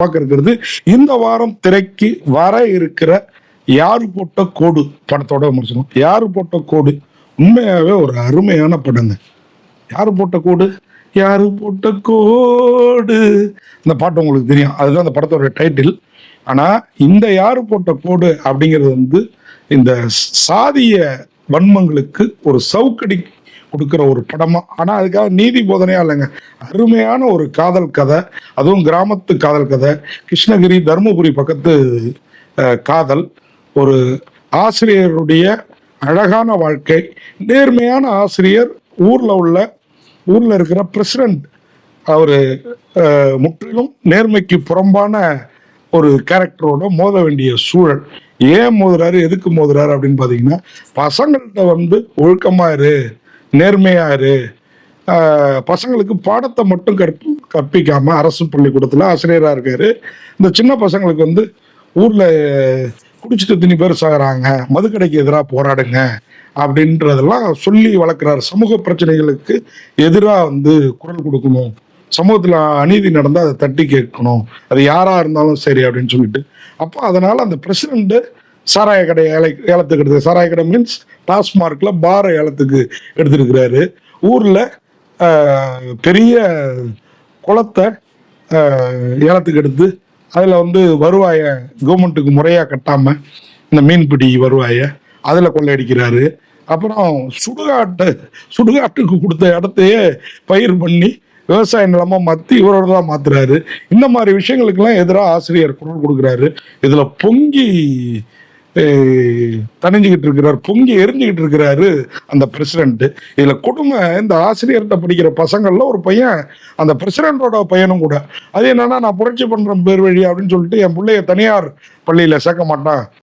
பார்க்க இருக்கிறது இந்த வாரம் திரைக்கு வர இருக்கிற யாரு போட்ட கோடு படத்தோட முடிச்சிடும் யாரு போட்ட கோடு? உண்மையாகவே ஒரு அருமையான படங்க. யாரு போட்ட கோடு? யாரு போட்ட கோடு? இந்த பாட்டு உங்களுக்கு தெரியும். அதுதான் அந்த படத்தோட டைட்டில் ஆனால் இந்த யாரு போட்ட கோடு அப்படிங்கிறது வந்து இந்த சாதிய வன்மங்களுக்கு ஒரு சவுக்கடி கொடுக்குற ஒரு படமா. ஆனால் அதுக்காக நீதி போதனையா இல்லைங்க. அருமையான ஒரு காதல் கதை. அதுவும் கிராமத்து காதல் கதை. கிருஷ்ணகிரி தருமபுரி பக்கத்து காதல். ஒரு ஆசிரியருடைய அழகான வாழ்க்கை. நேர்மையான ஆசிரியர் ஊரில் உள்ள ஊரில் இருக்கிற பிரசிடென்ட் அவர் முற்றிலும் நேர்மைக்கு புறம்பான ஒரு கேரக்டரோட மோத வேண்டிய சூழல். ஏன் மோதுறாரு? எதுக்கு மோதுறாரு அப்படின்னு பார்த்தீங்கன்னா பசங்கள்கிட்ட வந்து ஒழுக்கமாக இரு. நேர்மையாரு பசங்களுக்கு பாடத்தை மட்டும் கற்ப கற்பிக்காம அரசு பள்ளிக்கூடத்தில் ஆசிரியராக இருக்காரு. இந்த சின்ன பசங்களுக்கு வந்து ஊரில் குடிச்சிட்டு எத்தனை பேர் சாகுறாங்க. மதுக்கடைக்கு எதிராக போராடுங்க அப்படின்றதெல்லாம் சொல்லி வளர்க்குறாரு. சமூக பிரச்சனைகளுக்கு எதிராக வந்து குரல் கொடுக்கணும். சமூகத்தில் அநீதி நடந்தால் அதை தட்டி கேட்கணும். அது யாராக இருந்தாலும் சரி அப்படின்னு சொல்லிட்டு. அப்போ அதனால் அந்த பிரசிடென்ட் சாராய கடை ஏலை ஏலத்துக்கு எடுத்து சாராய கடை மீன்ஸ் டாஸ்மார்க்ல பார ஏலத்துக்கு எடுத்துருக்கிறாரு. ஊர்ல பெரிய குளத்தை ஏலத்துக்கு எடுத்து அதில் வந்து வருவாயை கவர்மெண்ட்டுக்கு முறையாக கட்டாம இந்த மீன்பிடி வருவாயை அதில் கொள்ளையடிக்கிறாரு. அப்புறம் சுடுகாட்டு சுடுகாட்டுக்கு கொடுத்த இடத்தையே பயிர் பண்ணி விவசாய நிலமாக மாற்றி இவரோட தான் மாற்றுறாரு இந்த மாதிரி விஷயங்களுக்கெல்லாம் எதிராக ஆசிரியர் குரல் கொடுக்குறாரு. இதில் பொங்கி தணிஞ்சுக்கிட்டு இருக்கிறார் பொங்கி எரிஞ்சுக்கிட்டு இருக்கிறாரு அந்த பிரசிடென்ட் இதுல கொடுமை இந்த ஆசிரியர்கிட்ட படிக்கிற பசங்கள்ல ஒரு பையன் அந்த பிரசிடென்டோட பையனும் கூட. அது என்னன்னா நான் புரட்சி பண்றேன் பேர் வழி அப்படின்னு சொல்லிட்டு என் பிள்ளைய தனியார் பள்ளியில சேர்க்க மாட்டான்.